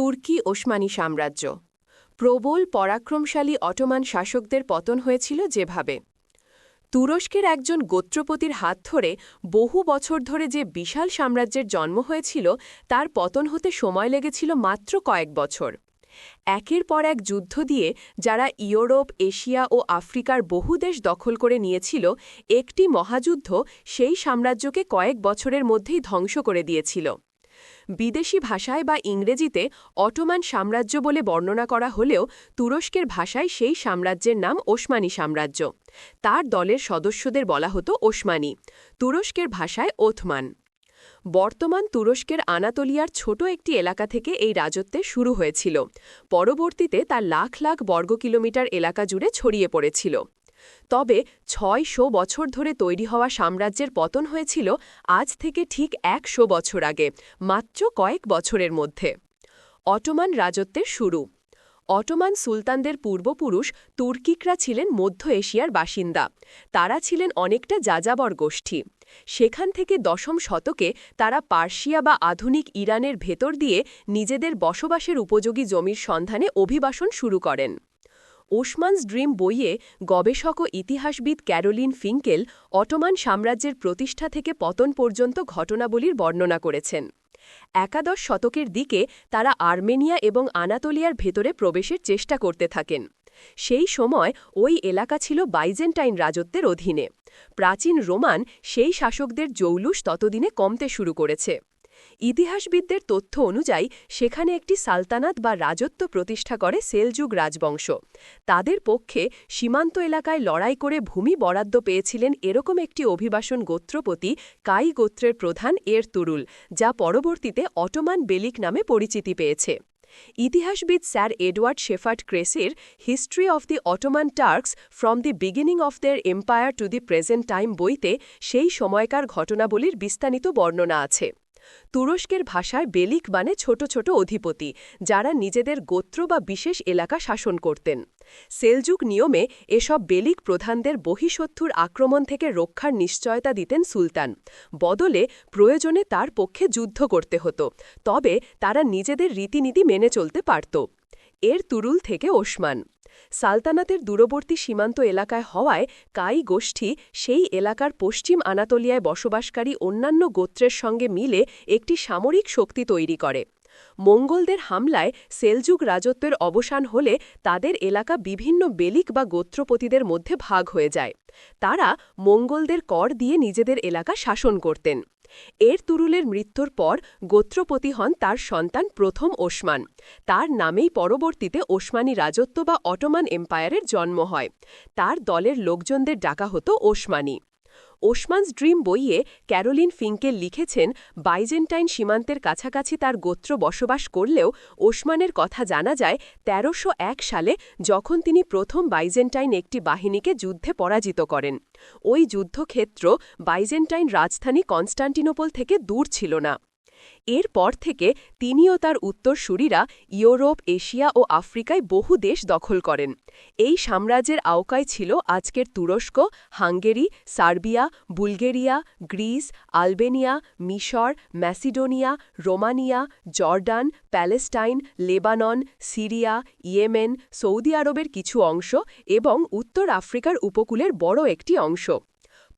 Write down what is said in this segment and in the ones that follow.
তুর্কি ওসমানী সাম্রাজ্য। প্রবল, পরাক্রমশালী অটোমান শাসকদের পতন হয়েছিল যেভাবে। তুরস্কের একজন গোত্রপতির হাত ধরে বহু বছর ধরে যে বিশাল সাম্রাজ্যের জন্ম হয়েছিল, তার পতন হতে সময় লেগেছিল মাত্র কয়েক বছর। একের পর এক যুদ্ধ দিয়ে যারা ইউরোপ, এশিয়া ও আফ্রিকার বহু দেশ দখল করে নিয়েছিল, একটি মহাযুদ্ধ সেই সাম্রাজ্যকে কয়েক বছরের মধ্যেই ধ্বংস করে দিয়েছিল। বিদেশি ভাষায় বা ইংরেজিতে অটোমান সাম্রাজ্য বলে বর্ণনা করা হলেও তুরস্কের ভাষায় সেই সাম্রাজ্যের নাম ওসমানী সাম্রাজ্য। তার দলের সদস্যদের বলা হতো ওসমানী। তুরস্কের ভাষায় ওথমান। বর্তমান তুরস্কের আনাতোলিয়ার ছোট একটি এলাকা থেকে এই রাজত্বে শুরু হয়েছিল। পরবর্তীতে তার লাখ লাখ বর্গ কিলোমিটার এলাকা জুড়ে ছড়িয়ে পড়েছিল। তবে ছয়শো বছর ধরে তৈরি হওয়া সাম্রাজ্যের পতন হয়েছিল আজ থেকে ঠিক একশো বছর আগে, মাত্র কয়েক বছরের মধ্যে। অটোমান রাজত্বের শুরু। অটোমান সুলতানদের পূর্বপুরুষ তুর্কিকরা ছিলেন মধ্য এশিয়ার বাসিন্দা। তারা ছিলেন অনেকটা যাযাবর গোষ্ঠী। সেখান থেকে দশম শতকে তারা পার্সিয়া বা আধুনিক ইরানের ভেতর দিয়ে নিজেদের বসবাসের উপযোগী জমির সন্ধানে অভিবাসন শুরু করেন। ওসমানস ড্রিম বইয়ে গবেষক ও ইতিহাসবিদ ক্যারোলিন ফিঙ্কেল অটোমান সাম্রাজ্যের প্রতিষ্ঠা থেকে পতন পর্যন্ত ঘটনাবলীর বর্ণনা করেছেন। একাদশ শতকের দিকে তারা আর্মেনিয়া এবং আনাতোলিয়ার ভেতরে প্রবেশের চেষ্টা করতে থাকেন। সেই সময় ওই এলাকা ছিল বাইজেন্টাইন রাজত্বের অধীনে। প্রাচীন রোমান সেই শাসকদের জৌলুস ততদিনে কমতে শুরু করেছে। ইতিহাসবিদদের তথ্য অনুযায়ী, সেখানে একটি সালতানাত বা রাজত্ব প্রতিষ্ঠা করে সেলযুগ রাজবংশ। তাদের পক্ষে সীমান্ত এলাকায় লড়াই করে ভূমি বরাদ্দ পেয়েছিলেন এরকম একটি অভিবাসন গোত্রপতি কাই গোত্রের প্রধান এর তুরুল, যা পরবর্তীতে অটোমান বেলিক নামে পরিচিতি পেয়েছে। ইতিহাসবিদ sir Edward Shepherd ক্রেসির history of the Ottoman Turks from the beginning of their empire to the present time বইতে সেই সময়কার ঘটনাবলীর বিস্তারিত বর্ণনা আছে। তুরস্কের ভাষায় বেলিক মানে ছোট ছোট অধিপতি, যারা নিজেদের গোত্র বা বিশেষ এলাকা শাসন করতেন। সেলযুগ নিয়মে এসব বেলিক প্রধানদের বহিঃশত্রুর আক্রমণ থেকে রক্ষার নিশ্চয়তা দিতেন সুলতান। বদলে প্রয়োজনে তার পক্ষে যুদ্ধ করতে হতো, তবে তারা নিজেদের রীতিনীতি মেনে চলতে পারত। এর তুরুল থেকে ওসমান। সালতানাতের দূরবর্তী সীমান্ত এলাকায় হওয়ায় কাই গোষ্ঠী সেই এলাকার পশ্চিম আনাতোলিয়ায় বসবাসকারী অন্যান্য গোত্রের সঙ্গে মিলে একটি সামরিক শক্তি তৈরি করে। মঙ্গলদের হামলায় সেলযুগ রাজত্বের অবসান হলে তাদের এলাকা বিভিন্ন বেলিক বা গোত্রপতিদের মধ্যে ভাগ হয়ে যায়। তারা মঙ্গলদের কর দিয়ে নিজেদের এলাকা শাসন করতেন। এর তুরুলের মৃত্যুর পর গোত্রপতি হন তার সন্তান প্রথম ওসমান। তার নামেই পরবর্তীতে ওসমানী রাজত্ব বা অটোমান এম্পায়ারের জন্ম হয়। তার দলের লোকজনদের ডাকা হতো ওসমানী। ওসমানস ড্রিম বইয়ে ক্যারোলিন ফিঙ্কেল লিখেছেন, বাইজেন্টাইন সীমান্তের কাছাকাছি তার গোত্র বসবাস করলেও ওসমানের কথা জানা যায় তেরোশো সালে যখন তিনি প্রথম বাইজেন্টাইন একটি বাহিনীকে যুদ্ধে পরাজিত করেন। ওই যুদ্ধক্ষেত্র বাইজেন্টাইন রাজধানী কনস্টান্টিনোপল থেকে দূর ছিল না। এরপর থেকে তিনিও তার উত্তরসূরিরা ইউরোপ, এশিয়া ও আফ্রিকায় বহু দেশ দখল করেন। এই সাম্রাজ্যের আওকায় ছিল আজকের তুরস্ক, Hungary, Serbia, Bulgaria, Greece, Albania, মিশর, Macedonia, Romania, Jordan, Palestine, Lebanon, Syria, Yemen, Saudi আরবের কিছু অংশ এবং উত্তর আফ্রিকার উপকূলের বড় একটি অংশ।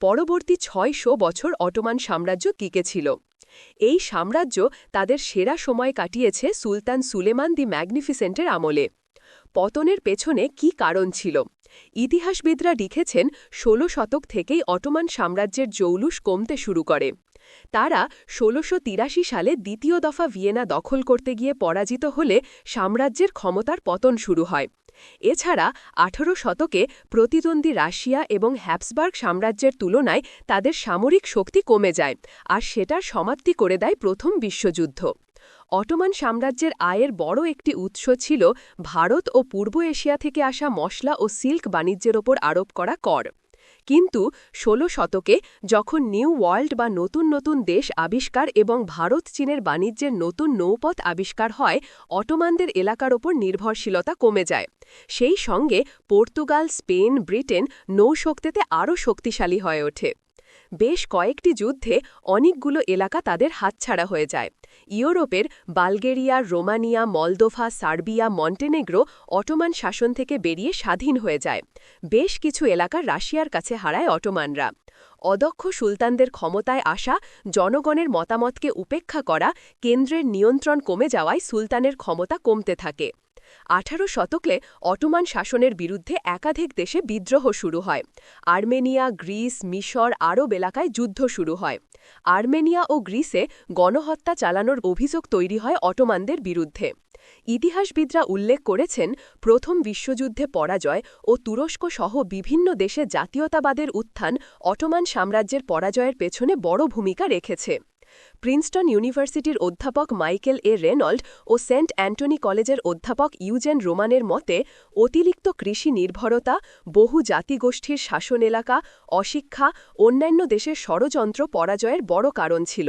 পরবর্তী ছয়শো বছর অটোমান সাম্রাজ্য টিকেছিল এই সাম্রাজ্য তাদের সেরা সময় কাটিয়েছে সুলতান সুলেমান দি ম্যাগনিফিসেন্টের আমলে। পতনের পেছনে কি কারণ ছিল? ইতিহাসবিদরা লিখেছেন, ষোলো শতক থেকেই অটোমান সাম্রাজ্যের জৌলুস কমতে শুরু করে। তারা ষোলোশো সালে দ্বিতীয় দফা ভিয়েনা দখল করতে গিয়ে পরাজিত হলে সাম্রাজ্যের ক্ষমতার পতন শুরু হয়। এছাড়া আঠারো শতকে প্রতিদ্বন্দ্বী রাশিয়া এবং হ্যাপসবার্গ সাম্রাজ্যের তুলনায় তাদের সামরিক শক্তি কমে যায়, আর সেটার সমাপ্তি করে দেয় প্রথম বিশ্বযুদ্ধ। অটোমান সাম্রাজ্যের আয়ের বড় একটি উৎস ছিল ভারত ও পূর্ব এশিয়া থেকে আসা মশলা ও সিল্ক বাণিজ্যের ওপর আরোপ করা কর। কিন্তু ষোলো শতকে যখন নিউ ওয়ার্ল্ড বা নতুন নতুন দেশ আবিষ্কার এবং ভারত চীনের বাণিজ্যের নতুন নৌপথ আবিষ্কার হয়, অটোমানদের এলাকার ওপর নির্ভরশীলতা কমে যায়। সেই সঙ্গে পর্তুগাল, স্পেন, ব্রিটেন নৌশক্তিতে আরও শক্তিশালী হয়ে ওঠে। বেশ কয়েকটি যুদ্ধে অনেকগুলো এলাকা তাদের হাতছাড়া হয়ে যায়। ইউরোপের Bulgaria, Romania, Moldova, Serbia, Montenegro Ottoman শাসন থেকে বেরিয়ে স্বাধীন হয়ে যায়। বেশ কিছু এলাকা রাশিয়ার কাছে হারায় অটোমানরা। অদক্ষ সুলতানদের ক্ষমতায় আসা, জনগণের মতামতকে উপেক্ষা করা, কেন্দ্রের নিয়ন্ত্রণ কমে যাওয়ায় সুলতানের ক্ষমতা কমতে থাকে। আঠারো শতকে অটোমান শাসনের বিরুদ্ধে একাধিক দেশে বিদ্রোহ শুরু হয়। আর্মেনিয়া, গ্রিস, মিশর, আরব এলাকায় যুদ্ধ শুরু হয়। আর্মেনিয়া ও গ্রিসে গণহত্যা চালানোর অভিযোগ তৈরি হয় অটোমানদের বিরুদ্ধে। ইতিহাসবিদরা উল্লেখ করেছেন, প্রথম বিশ্বযুদ্ধে পরাজয় ও তুরস্ক সহ বিভিন্ন দেশে জাতীয়তাবাদের উত্থান অটোমান সাম্রাজ্যের পরাজয়ের পেছনে বড় ভূমিকা রেখেছে। প্রিন্সটন ইউনিভার্সিটির অধ্যাপক মাইকেল এ রেনল্ড ও সেন্ট অ্যান্টনি কলেজের অধ্যাপক ইউজেন রোমানের মতে, অতিরিক্ত কৃষি নির্ভরতা, বহু জাতিগোষ্ঠীর শাসন এলাকা, অশিক্ষা, অন্যান্য দেশের ষড়যন্ত্র পরাজয়ের বড় কারণ ছিল।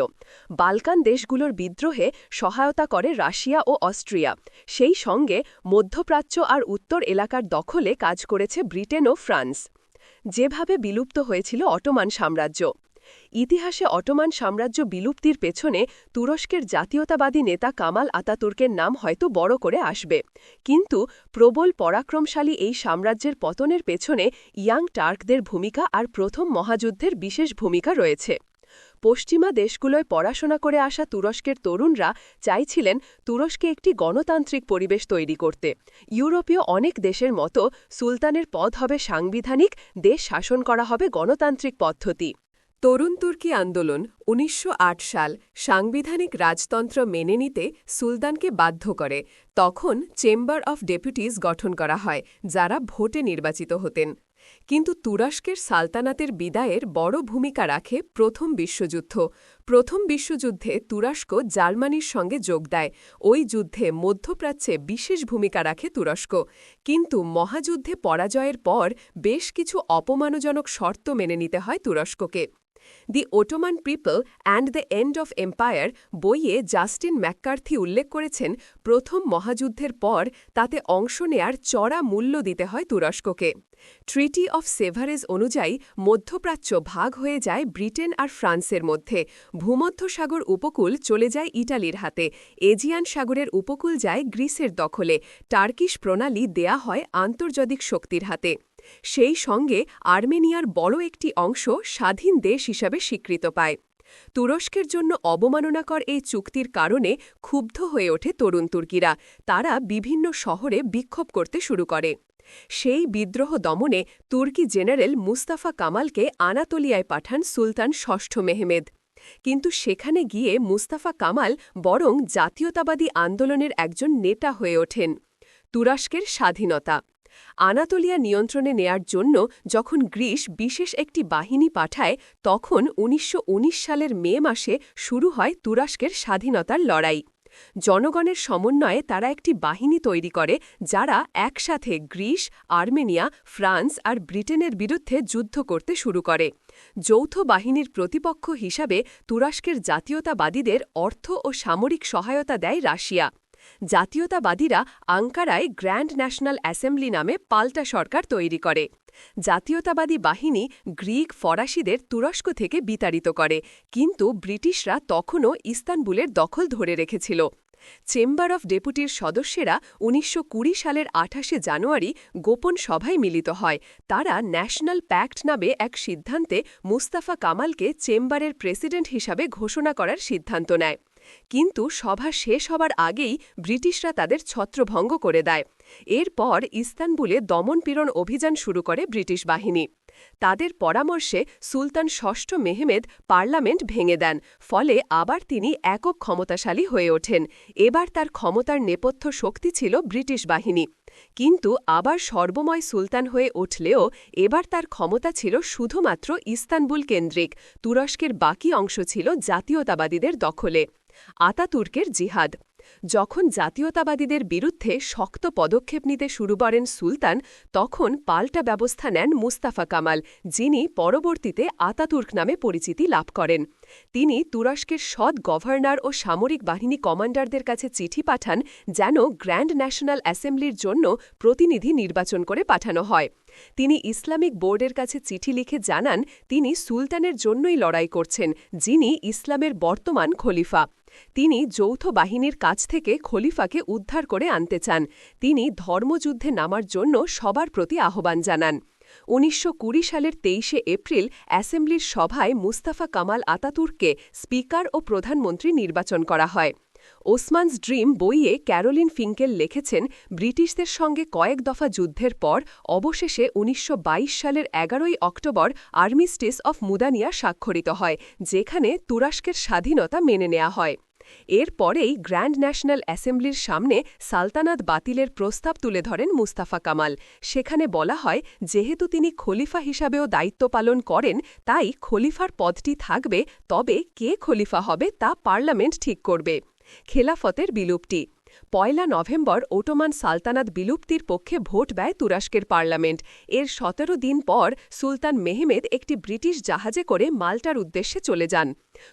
বালকান দেশগুলোর বিদ্রোহে সহায়তা করে রাশিয়া ও অস্ট্রিয়া। সেই সঙ্গে মধ্যপ্রাচ্য আর উত্তর এলাকার দখলে কাজ করেছে ব্রিটেন ও ফ্রান্স। যেভাবে বিলুপ্ত হয়েছিল অটোমান সাম্রাজ্য। ইতিহাসে অটোমান সাম্রাজ্য বিলুপ্তির পেছনে তুরস্কের জাতীয়তাবাদী নেতা কামাল আতাতুর্কের নাম হয়তো বড় করে আসবে। কিন্তু প্রবল পরাক্রমশালী এই সাম্রাজ্যের পতনের পেছনে ইয়াং টার্কদের ভূমিকা আর প্রথম মহাযুদ্ধের বিশেষ ভূমিকা রয়েছে। পশ্চিমা দেশগুলোয় পড়াশোনা করে আসা তুরস্কের তরুণরা চাইছিলেন তুরস্কে একটি গণতান্ত্রিক পরিবেশ তৈরি করতে। ইউরোপীয় অনেক দেশের মতো সুলতানের পদ হবে সাংবিধানিক, দেশ শাসন করা হবে গণতান্ত্রিক পদ্ধতি। তরুণ তুর্কি আন্দোলন উনিশশো আট সাল সাংবিধানিক রাজতন্ত্র মেনে নিতে সুলতানকে বাধ্য করে। তখন চেম্বার অফ ডেপুটিস গঠন করা হয়, যারা ভোটে নির্বাচিত হতেন। কিন্তু তুরস্কের সালতানাতের বিদায়ের বড় ভূমিকা রাখে প্রথম বিশ্বযুদ্ধ। প্রথম বিশ্বযুদ্ধে তুরস্ক জার্মানির সঙ্গে যোগ দেয়। ওই যুদ্ধে মধ্যপ্রাচ্যে বিশেষ ভূমিকা রাখে তুরস্ক। কিন্তু মহাযুদ্ধে পরাজয়ের পর বেশ কিছু অপমানজনক শর্ত মেনে নিতে হয় তুরস্ককে। The Ottoman people and the end of empire বইয়ে জাস্টিন ম্যাককার্থি উল্লেখ করেছেন, প্রথম মহাযুদ্ধের পর তাতে অংশ নেয়ার চড়া মূল্য দিতে হয় তুরস্ককে। ট্রিটি অফ সেভারেজ অনুযায়ী মধ্যপ্রাচ্য ভাগ হয়ে যায় ব্রিটেন আর ফ্রান্সের মধ্যে। ভূমধ্যসাগর উপকূল চলে যায় ইটালির হাতে। এজিয়ান সাগরের উপকূল যায় গ্রিসের দখলে। টার্কিশ প্রণালী দেয়া হয় আন্তর্জাতিক শক্তির হাতে। সেই সঙ্গে আর্মেনিয়ার বড় একটি অংশ স্বাধীন দেশ হিসাবে স্বীকৃত পায়। তুরস্কের জন্য অবমাননাকর এই চুক্তির কারণে ক্ষুব্ধ হয়ে ওঠে তরুণ তুর্কিরা। তারা বিভিন্ন শহরে বিক্ষোভ করতে শুরু করে। সেই বিদ্রোহ দমনে তুর্কি জেনারেল মুস্তাফা কামালকে আনাতোলিয়ায় পাঠান সুলতান ষষ্ঠ মেহমেদ। কিন্তু সেখানে গিয়ে মুস্তাফা কামাল বরং জাতীয়তাবাদী আন্দোলনের একজন নেতা হয়ে ওঠেন। তুরস্কের স্বাধীনতা আনাতোলিয়া নিয়ন্ত্রণে নেয়ার জন্য যখন গ্রিস বিশেষ একটি বাহিনী পাঠায়, তখন উনিশশো উনিশ সালের মে মাসে শুরু হয় তুরস্কের স্বাধীনতার লড়াই। জনগণের সমন্বয়ে তারা একটি বাহিনী তৈরি করে, যারা একসাথে গ্রিস, আর্মেনিয়া, ফ্রান্স আর ব্রিটেনের বিরুদ্ধে যুদ্ধ করতে শুরু করে। যৌথ বাহিনীর প্রতিপক্ষ হিসাবে তুরস্কের জাতীয়তাবাদীদের অর্থ ও সামরিক সহায়তা দেয় রাশিয়া। জাতীয়তাবাদীরা আঙ্কারায় গ্র্যান্ড ন্যাশনাল অ্যাসেম্বলি নামে পাল্টা সরকার তৈরি করে। জাতীয়তাবাদী বাহিনী গ্রিক ফরাসিদের তুরস্ক থেকে বিতাড়িত করে, কিন্তু ব্রিটিশরা তখনও ইস্তানবুলের দখল ধরে রেখেছিল। চেম্বার অফ ডেপুটির সদস্যেরা উনিশশো কুড়ি সালের আঠাশে জানুয়ারি গোপন সভায় মিলিত হয়। তারা ন্যাশনাল প্যাক্ট নামে এক সিদ্ধান্তে মুস্তাফা কামালকে চেম্বারের প্রেসিডেন্ট হিসাবে ঘোষণা করার সিদ্ধান্ত নেয়। কিন্তু সভা শেষ হবার আগেই ব্রিটিশরা তাদের ছত্রভঙ্গ করে দেয়। এরপর ইস্তানবুলে দমনপীড়ন অভিযান শুরু করে ব্রিটিশ বাহিনী। তাদের পরামর্শে সুলতান ষষ্ঠ মেহমেদ পার্লামেন্ট ভেঙে দেন, ফলে আবার তিনি একক ক্ষমতাশালী হয়ে ওঠেন। এবার তার ক্ষমতার নেপথ্য শক্তি ছিল ব্রিটিশ বাহিনী। কিন্তু আবার সর্বময় সুলতান হয়ে উঠলেও এবার তার ক্ষমতা ছিল শুধুমাত্র ইস্তানবুল কেন্দ্রিক, তুরস্কের বাকি অংশ ছিল জাতীয়তাবাদীদের দখলে। আতাতুর্কের জিহাদ। যখন জাতীয়তাবাদীদের বিরুদ্ধে শক্ত পদক্ষেপ নিতে শুরু করেন সুলতান, তখন পাল্টা ব্যবস্থা নেন মুস্তাফা কামাল, যিনি পরবর্তীতে আতাতুর্ক নামে পরিচিতি লাভ করেন। তিনি তুরস্কের সৎ গভর্নর ও সামরিক বাহিনী কমান্ডারদের কাছে চিঠি পাঠান, যেন গ্র্যান্ড ন্যাশনাল অ্যাসেম্বলির জন্য প্রতিনিধি নির্বাচন করে পাঠানো হয়। তিনি ইসলামিক বোর্ডের কাছে চিঠি লিখে জানান, তিনি সুলতানের জন্যই লড়াই করছেন, যিনি ইসলামের বর্তমান খলিফা। তিনি যৌথ বাহিনীর কাছ থেকে খলিফাকে উদ্ধার করে আনতে চান। তিনি ধর্মযুদ্ধে নামার জন্য সবার প্রতি আহ্বান জানান। উনিশশো কুড়ি সালের তেইশে এপ্রিল অ্যাসেম্বলির সভায় মুস্তাফা কামাল আতাতুর্ককে স্পিকার ও প্রধানমন্ত্রী নির্বাচন করা হয়। ওসমানস ড্রিম বইয়ে ক্যারোলিন ফিঙ্কেল লিখেছেন, ব্রিটিশদের সঙ্গে কয়েক দফা যুদ্ধের পর, অবশেষে উনিশশো বাইশ সালের এগারোই অক্টোবর আর্মিস্টিস অফ মুদানিয়া স্বাক্ষরিত হয়, যেখানে তুরস্কের স্বাধীনতা মেনে নেওয়া হয়। এর পরেই গ্র্যান্ড ন্যাশনাল অ্যাসেম্বলির সামনে সালতানাত বাতিলের প্রস্তাব তুলে ধরেন মুস্তাফা কামাল। সেখানে বলা হয়, যেহেতু তিনি খলিফা হিসাবেও দায়িত্ব পালন করেন, তাই খলিফার পদটি থাকবে, তবে কে খলিফা হবে তা পার্লামেন্ট ঠিক করবে। খেলাফতের বিলুপ্তি। পয়লা নভেম্বর ওটোমান সালতানাত বিলুপ্তির পক্ষে ভোট ব্যয় তুরস্কের পার্লামেন্ট। এর সতেরো দিন পর সুলতান মেহমেদ একটি ব্রিটিশ জাহাজে করে মাল্টার উদ্দেশ্যে চলে যান।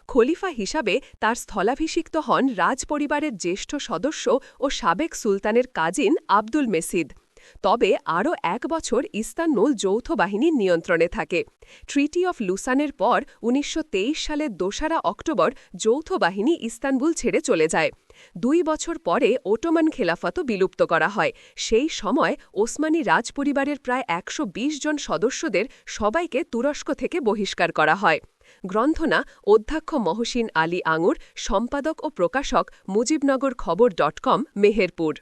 খলিফা হিসাবে তার স্থলাভিষিক্ত হন রাজপরিবারের জ্যেষ্ঠ সদস্য ও সাবেক সুলতানের কাজিন আব্দুল মেসিদ। তবে আরও এক বছর ইস্তানবুল যৌথ বাহিনীর নিয়ন্ত্রণে থাকে। ট্রিটি অফ লুসানের পর উনিশশো তেইশ সালের দোসরা অক্টোবর যৌথ বাহিনী ইস্তানবুল ছেড়ে চলে যায়। দুই বছর পরে ওটোমান খেলাফতও বিলুপ্ত করা হয়। সেই সময় ওসমানী রাজপরিবারের প্রায় একশো বিশ জন সদস্যদের সবাইকে তুরস্ক থেকে বহিষ্কার করা হয়। গ্রন্থনা অধ্যক্ষ মহসিন আলী আঙুর, সম্পাদক ও প্রকাশক মুজিবনগর খবর ডট কম, মেহেরপুর।